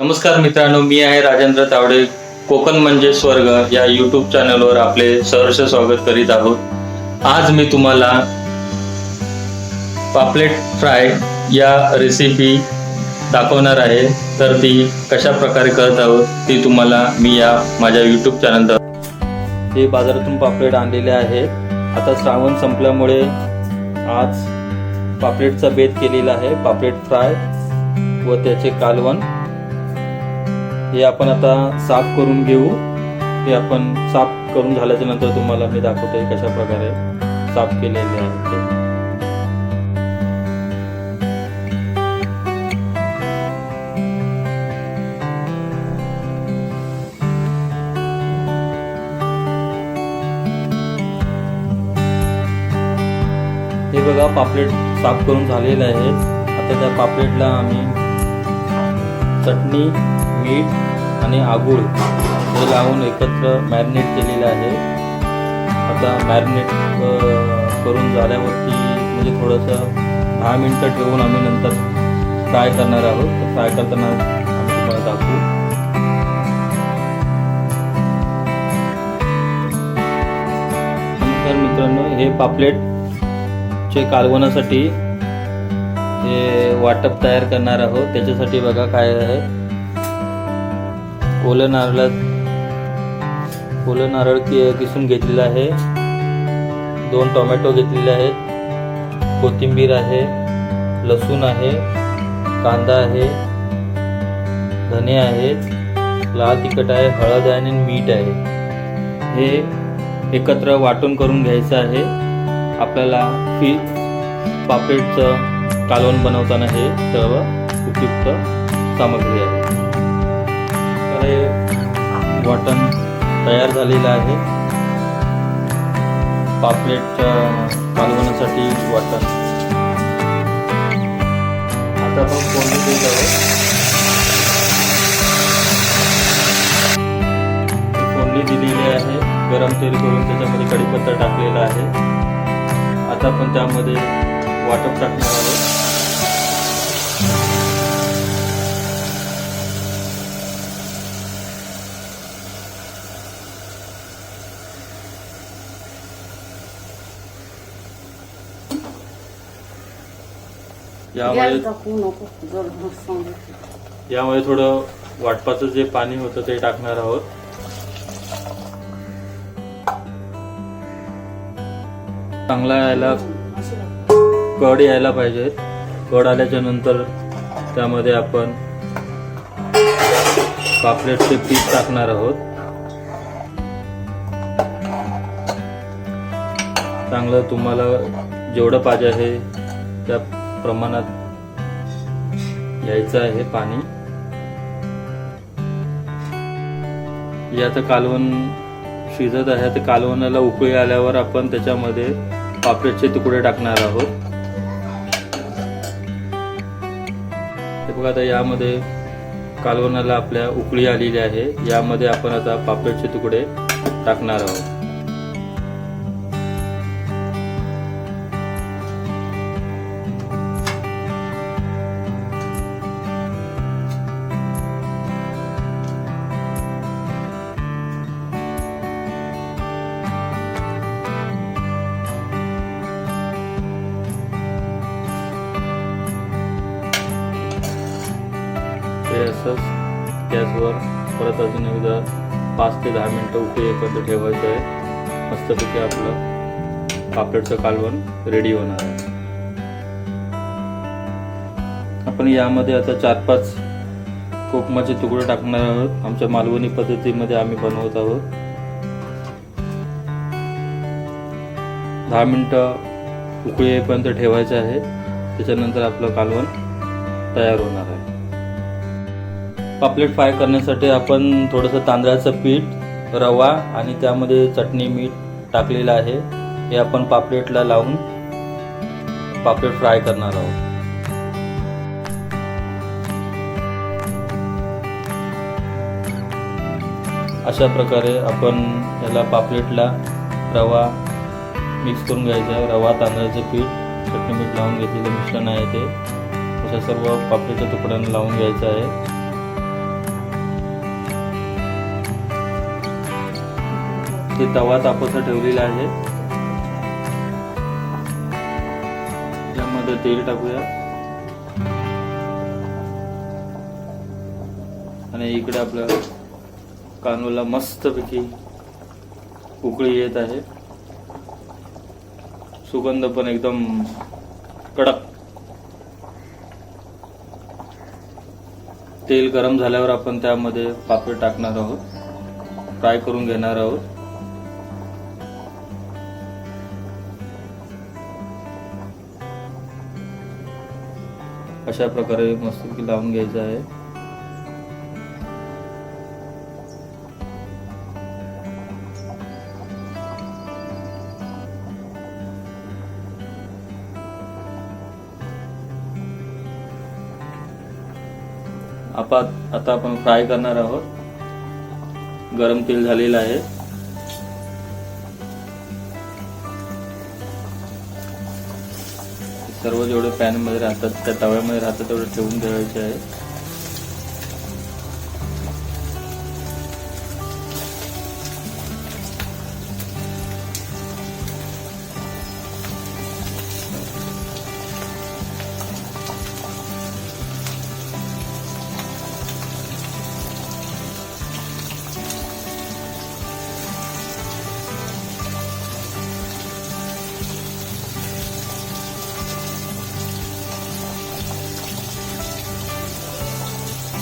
नमस्कार मित्रांनो मी आहे राजेंद्र तावडे. कोकण म्हणजे स्वर्ग या यूट्यूब चॅनलवर आपले सहर्ष स्वागत करीत आहोत. आज मी तुम्हाला पापलेट फ्राय या रेसिपी दाखवणार आहे. तर ती कशा प्रकारे करत आहोत ती तुम्हाला मी या माझ्या यूट्यूब चॅनलवर हे बाजारातून पापलेट आणलेले आहे आता श्रावण संपल्यामुळे आज पापलेटचा बेत केलेला आहे पापलेट फ्राय व त्याचे कालवण. हे आपण आता साफ करून घेऊ. हे आपण साफ करून झाल्याच्यानंतर तुम्हाला मी दाखवते कशा प्रकारे साफ केलेले आहे ते. हे बघा पापलेट साफ करून झालेलं आहे. आता त्या पापलेटला आम्ही चटणी मीठ आणि आगूळ हे लावून एकत्र मॅरिनेट केलेलं आहे. आता मॅरिनेट करून झाल्यावरती म्हणजे थोडंसं दहा मिनटं ठेवून आम्ही नंतर फ्राय करणार आहोत. तर फ्राय करताना आम्ही तुम्हाला दाखवू. नमस्कार मित्रांनो हे पापलेट चे कालवणासाठी हे वाटप तयार करणार आहोत. त्याच्यासाठी बघा काय आहे. ओलं नारळात ओलं नारळ कि किसून घेतलेलं आहे. दोन टोमॅटो घेतलेले आहेत. कोथिंबीर आहे. लसूण आहे. कांदा आहे. धने आहेत. लाल तिखट आहे. हळद आहे आणि मीठ आहे. हे एकत्र वाटून करून घ्यायचं आहे. आपल्याला फी पापलेटचं कालवण बनवताना हे सर्व उपयुक्त सामग्री आहे. तर वाटण तयार झालेलं आहे. पापलेटच्या कालवणासाठी वाटण. आता आपण फोडणी देत आहोत फोडणी दिलेली आहे. गरम तेल करून त्याच्यामध्ये कढीपत्ता टाकलेला आहे. आता आपण त्यामध्ये वाटप टाकणार आहोत. यामुळे नको. यामध्ये थोडं वाटपाचं जे पाणी होतं ते टाकणार आहोत. चांगला यायला कड यायला पाहिजे. कड आल्याच्यानंतर त्यामध्ये आपण पापलेटचे पीठ टाकणार आहोत. चांगलं तुम्हाला जेवढं पाहिजे आहे त्या प्रमाणात घ्यायचं आहे पाणी. हे आता कालवण शिजत आहे तर कालवणाला उकळी आल्यावर आपण त्याच्यामध्ये पापलेटचे तुकडे टाकणार आहोत. हे बघा आता यामध्ये कालवणाला आपल्या उकळी आलेली आहे. यामध्ये आपण आता पापलेटचे तुकडे टाकणार आहोत. गॅसच असंच गॅसवर परत अजून एकदा पाच ते दहा मिनटं उकळी ठेवायचं आहे. मस्तपैकी आपलं पापलेटचं कालवण रेडी होणार आहे. आपण यामध्ये आता चार पाच कोकमाचे तुकडे टाकणार आहोत. आमच्या मालवणी पद्धतीमध्ये आम्ही बनवत आहोत. दहा मिनटं उकळी येईपर्यंत ठेवायचं आहे. त्याच्यानंतर आपलं कालवण तयार होणार आहे. पापलेट फ्राय करण्यासाठी आपण थोडंसं तांदळाचं पीठ रवा आणि त्यामध्ये चटणी मीठ टाकलेलं आहे. हे आपण पापलेटला लावून पापलेट फ्राय करणार आहोत. अशा प्रकारे आपण याला पापलेटला रवा मिक्स करून घ्यायचा आहे. रवा तांदळाचं पीठ चटणी मीठ लावून घेतलेलं मिश्रण आहे ते. अशा सर्व पापलेटच्या तुकड्यांना लावून घ्यायचं आहे. इथे तवा तापसा ठेवलेला आहे. त्यामध्ये तेल टाकूया. आणि इकडे आपल्या कानूला मस्तपैकी उकळी येत आहे. सुगंध पण एकदम कडक. तेल गरम झाल्यावर आपण त्यामध्ये पापड टाकणार आहोत. फ्राय करून घेणार आहोत. अशा प्रकारे मस्तपैकी लावून घ्यायचं आहे. आपण आता आपण फ्राय करणार आहोत. गरम तेल झालेलं आहे. सर्व जेवढे पॅनमध्ये राहतात त्या तव्यामध्ये राहतात तेवढे ठेवून ठेवायचे आहे.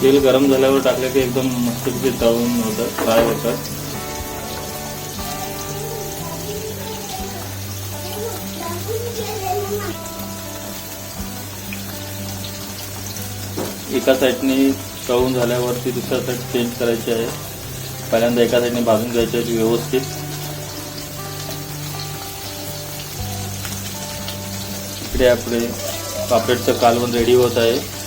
तेल गरम झाल्यावर टाकलं की एकदम मस्तपैकी तळून होतं फ्राय होतं. एका साईडने तळून झाल्यावरती दुसऱ्या साईड चेंज करायची आहे. पहिल्यांदा एका साईडने भाजून घ्यायची आहे व्यवस्थित. इकडे आपले पापलेटचं कालवण रेडी होत आहे.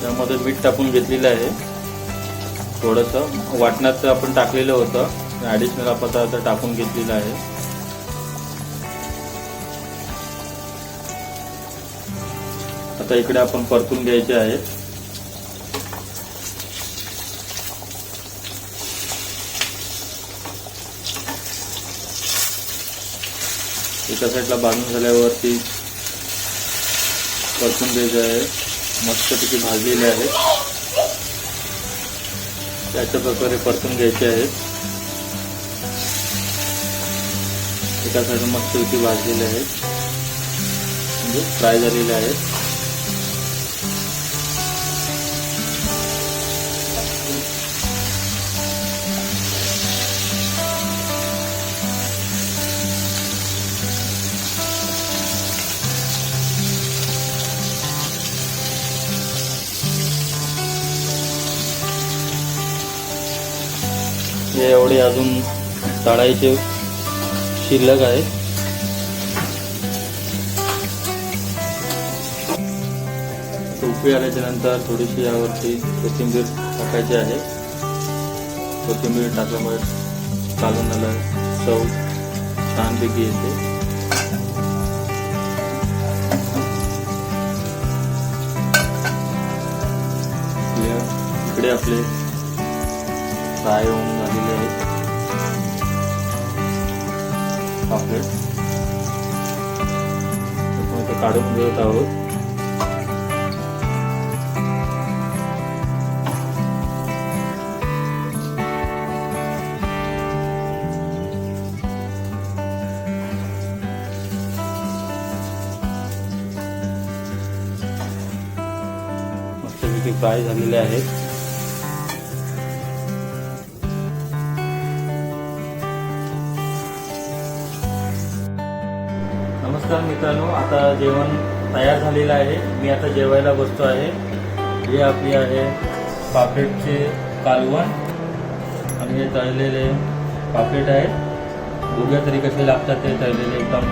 त्यामध्ये मीठ टाकून घेतलेलं आहे. थोडंसं वाटण्यात आपण टाकलेलं होतं. ॲडिशनल आपण आता टाकून घेतलेलं आहे. आता इकडे आपण परतून घ्यायचे आहे. एका साईडला बांधून झाल्यावरती परतून घ्यायचं आहे. मस्तपैकी भाजलेले आहेत त्याच्या प्रकारे परतून घ्यायचे आहेत एका साईड मस्तपैकी भाजलेले आहेत म्हणजे फ्राय झालेले आहेत. हे एवढे अजून तळायचे शिल्लक आहे. उकळी आल्याच्यानंतर थोडीशी यावरती कोथिंबीर टाकायची आहे. कोथिंबीर टाकल्यामुळे कालवणाला चव छानपैकी येते. इकडे आपले फ्राय होऊन झालेले आहेत. पापलेट आपण ते काढून घेत आहोत. फ्राय झालेले आहेत. नमस्कार मित्रांनो आता जेवण तयार झालेलं आहे. मी आता जेवायला बसतो आहे. हे आपली आहे पापलेटचे कालवण. आणि हे तळलेले पापलेट आहेत. बघूया तरी कसे लागतात ते तळलेले एकदम.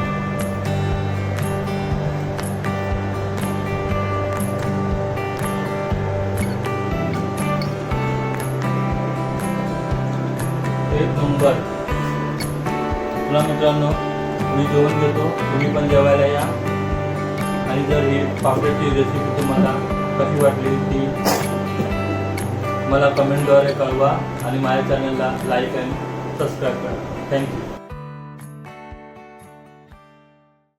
एक नंबर. तुला मित्रांनो मी जेवण घेतो तुम्ही पण जेवायला या. आणि जर ही पापलेटची रेसिपी तुम्हाला कशी वाटली ती मला कमेंटद्वारे कळवा आणि माझ्या चॅनलला लाईक आणि सबस्क्राईब करा. थँक्यू